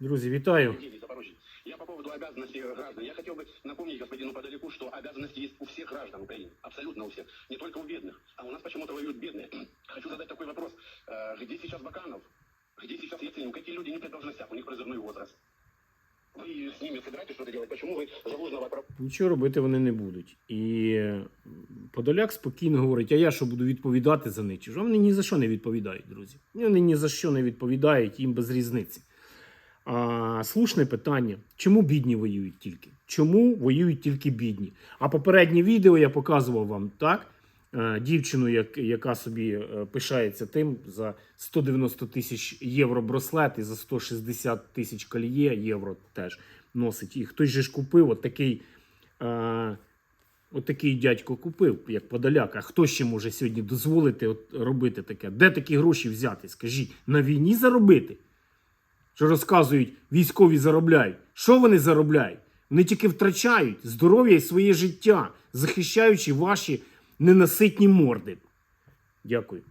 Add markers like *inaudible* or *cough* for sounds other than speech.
Друзі, вітаю. Евгений, Запорожье. Я по поводу обязанностей граждан. Я хотел бы напомнить господину Подоляку, что обязанности есть у всех граждан Украины. Абсолютно у всех. Не только у бедных. А у нас почему-то воюют бедные. *clears throat* Хочу задать такой вопрос. Э, Где сейчас Баканов? Где сейчас Яценюк? Какие люди не при должностях? У них призывной возраст. Вы с ними собираетесь что-то делать? Почему вы Залужного про- Нічого робити вони не будуть. І м, Подоляк спокійно говорить: а я що буду відповідати за них? Чи ж вони ні за що не відповідають, друзі. Вони ні за що не відповідають, їм без різниці. А, слушне питання: чому бідні воюють тільки? Чому воюють тільки бідні? А попереднє відео я показував вам так. е, Дівчину, як, яка собі е, пишається тим за 190 тисяч євро браслет і за 160 тисяч коліє євро теж носить. І хтось же ж купив от такий, е, от такий дядько купив, як Подоляк. А хто ще може сьогодні дозволити от робити таке? Де такі гроші взяти? Скажіть, на війні заробити? Що розказують, військові заробляють. Що вони заробляють? Вони тільки втрачають здоров'я і своє життя, захищаючи ваші ненаситні морди. Дякую.